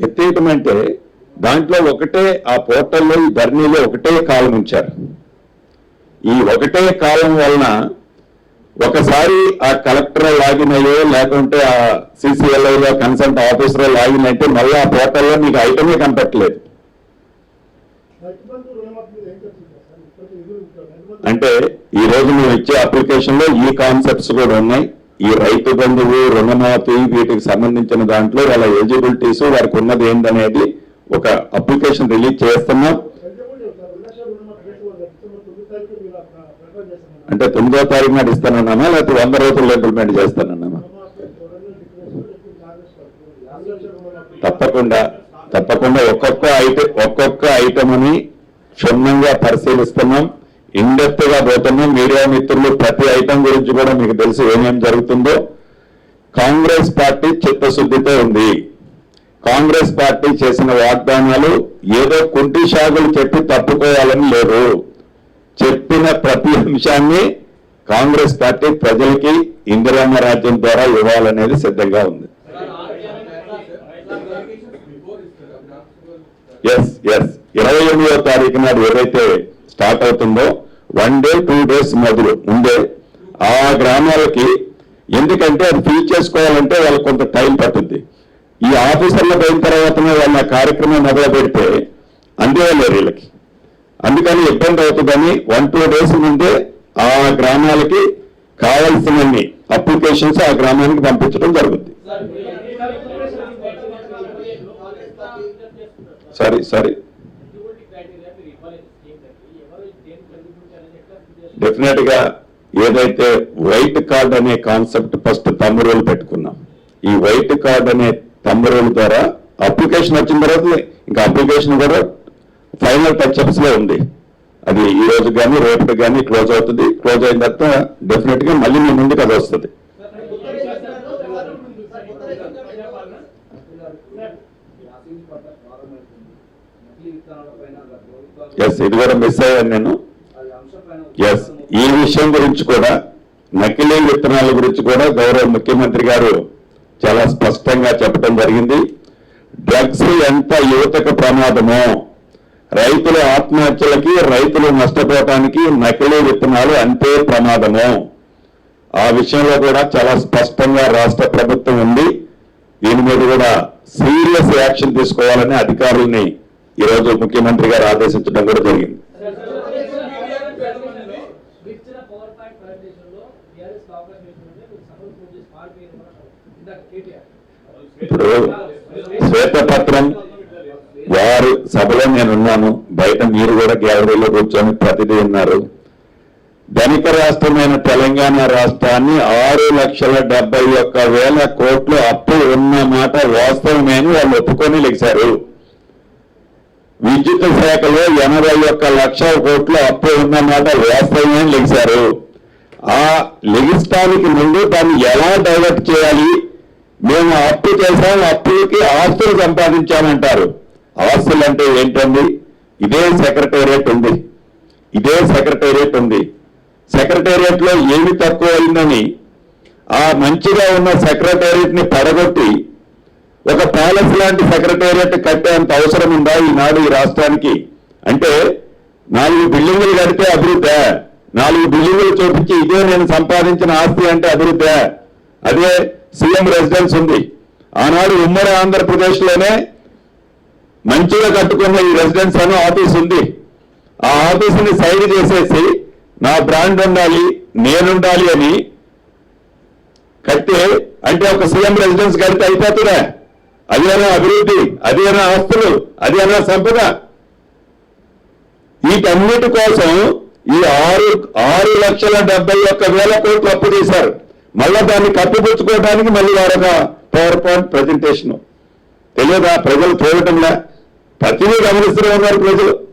ఎత్తేయటం అంటే దాంట్లో ఒకటే ఆ పోర్టల్లో ఈ ధర్నీలో ఒకటే కాలం ఉంచారు. ఈ ఒకటే కాలం వలన ఒకసారి ఆ కలెక్టర్ లాగిన్ అయ్యో లేకుంటే ఆ సిసిఎల్ఐలో కన్సల్ట్ ఆఫీసర్ లాగిన్ అయితే మళ్ళీ ఆ పోర్టల్లో మీకు ఐటమే కనపట్లేదు అంటే ఈ రోజు మేము ఇచ్చే అప్లికేషన్లో ఈ కాన్సెప్ట్స్ కూడా ఉన్నాయి. ఈ రైతు బంధువు రుణమాఫీ వీటికి సంబంధించిన దాంట్లో వాళ్ళ ఎలిజిబిలిటీస్ వారికి ఉన్నది ఏంటనేది ఒక అప్లికేషన్ రిలీజ్ చేస్తున్నాం. అంటే తొమ్మిదో తారీఖు నాడు ఇస్తానన్నామా? లేకపోతే వంద రోజుల్లో ఇంప్లిమెంట్ చేస్తానన్నామా? తప్పకుండా తప్పకుండా ఒక్కొక్క ఐటెం ఒక్కొక్క ఐటమ్ని క్షుణ్ణంగా పరిశీలిస్తున్నాం. ఇండెప్త్గా పోతున్నాం మీడియా మిత్రులు ప్రతి ఐటమ్ గురించి కూడా మీకు తెలిసి ఏమేం జరుగుతుందో. కాంగ్రెస్ పార్టీ చిత్తశుద్ధితో ఉంది. కాంగ్రెస్ పార్టీ చేసిన వాగ్దానాలు ఏదో కుంటి షాగులు చెప్పి తప్పుకోవాలని లేదు చెప్పిన ప్రతి అంశాన్ని కాంగ్రెస్ పార్టీ ప్రజలకి ఇందిరామ రాజ్యం ద్వారా ఇవ్వాలనేది సిద్ధంగా ఉంది. ఎస్ ఎస్ ఇరవై ఎనిమిదో తారీఖు నాడు ఏదైతే స్టార్ట్ అవుతుందో వన్ డే టూ డేస్ మొదలు ముందే ఆ గ్రామాలకి ఎందుకంటే అది ఫిల్ చేసుకోవాలంటే వాళ్ళకి కొంత టైం పట్టుద్ది. ఈ ఆఫీసర్లు పోయిన తర్వాతనే వాళ్ళ కార్యక్రమం మొదలు పెడితే అందేవాళ్ళు వీళ్ళకి. అందుకని ఇబ్బంది అవుతుందని వన్ టూ డేస్ ముందే ఆ గ్రామాలకి కావాల్సినన్ని అప్లికేషన్స్ ఆ గ్రామానికి పంపించడం జరుగుద్ది. సారీ సారీ డెఫినెట్గా ఏదైతే వైట్ కార్డ్ అనే కాన్సెప్ట్ ఫస్ట్ తమ్మురోలు పెట్టుకున్నాం. ఈ వైట్ కార్డ్ అనే తమ్మురోలు ద్వారా అప్లికేషన్ వచ్చిన తర్వాత ఇంకా అప్లికేషన్ కూడా ఫైనల్ టచ్అప్స్లో ఉంది. అది ఈ రోజు కానీ రేపటి కానీ క్లోజ్ అవుతుంది. క్లోజ్ అయిన తర్వాత డెఫినెట్గా మళ్ళీ మీ ముందుకు అది వస్తుంది. ఎస్ ఇది కూడా మిస్ అయ్యాను నేను. ఎస్ ఈ విషయం గురించి కూడా నకిలీ విత్తనాల గురించి కూడా గౌరవ ముఖ్యమంత్రి గారు చాలా స్పష్టంగా చెప్పడం జరిగింది. డ్రగ్స్ ఎంత యువతకు ప్రమాదమో రైతుల ఆత్మహత్యలకి రైతులు నష్టపోవటానికి నకిలీ విత్తనాలు అంతే ప్రమాదము. ఆ విషయంలో కూడా చాలా స్పష్టంగా రాష్ట్ర ప్రభుత్వం ఉంది. దీని మీద కూడా సీరియస్ యాక్షన్ తీసుకోవాలని అధికారుల్ని ఈరోజు ముఖ్యమంత్రి గారు ఆదేశించడం కూడా జరిగింది ఇచ్చిన పవర్ పాయింట్ ప్రజెంటేషన్లో టీఆర్ఎస్ అవకాశం ఇస్తుంటే మీరు సభలు పూర్తి చేసి పారిపోయిన కూడా ఇందాక కేటీఆర్ ఇప్పుడు శ్వేతపత్రం వారి సభలో నేనున్నాను బయట మీరు కూడా గ్యాలరీలో కూర్చొని ప్రతిదీ ఉన్నారు ధనిక రాష్ట్రమైన తెలంగాణ రాష్ట్రాన్ని ఆరు లక్షల డెబ్బై ఒక్క వేల కోట్లు అప్పు ఉన్న మాట వాస్తవమేని వాళ్ళు ఒప్పుకొని లెక్కారు విద్యుత్ శాఖలో ఎనభై ఒక్క లక్షల కోట్లు అప్పు ఉన్న మాట అని లెక్కారు ఆ లెగిస్తానికి ముందు దాన్ని ఎలా డైవర్ట్ చేయాలి? మేము అప్పు చేసాం అప్పులకి ఆస్తులు సంపాదించామంటారు. ఆస్తులు అంటే ఏంటండి? ఇదే సెక్రటేరియట్ ఉంది. ఇదే సెక్రటేరియట్ ఉంది. సెక్రటేరియట్లో ఏమి తక్కువ అయిందని ఆ మంచిగా ఉన్న సెక్రటేరియట్ని పడగొట్టి ఒక ప్యాలెస్ లాంటి సెక్రటేరియట్ కట్టేంత అవసరం ఉందా ఈనాడు ఈ రాష్ట్రానికి? అంటే నాలుగు బిల్డింగులు కడితే అభివృద్ధి నాలుగు బిల్డింగులు చూపించి ఇదే నేను సంపాదించిన ఆస్తి అంటే అభివృద్ధి. అదే సీఎం రెసిడెన్స్ ఉంది. ఆనాడు ఉమ్మడి ఆంధ్రప్రదేశ్లోనే మంచిగా కట్టుకున్న ఈ రెసిడెన్స్ అని ఆఫీస్ ఉంది. ఆ ఆఫీసుని సైడ్ చేసేసి నా బ్రాండ్ ఉండాలి నేనుండాలి అని కట్టే అంటే ఒక సీఎం రెసిడెన్స్ కడితే అయిపోతుందా? అది అయినా అభివృద్ధి అది అయినా ఆస్తులు అది అనే సంపద. వీటన్నిటి కోసం ఈ ఆరు ఆరు లక్షల డెబ్బై ఒక్క వేల కోట్లు అప్పు చేశారు. మళ్ళా దాన్ని కప్పిపుచ్చుకోవడానికి మళ్ళీ వారొక పవర్ పాయింట్ ప్రజెంటేషన్. తెలియదా ప్రజలు చూడటంలా ప్రతిదీ గమనిస్తూనే ఉన్నారు ప్రజలు.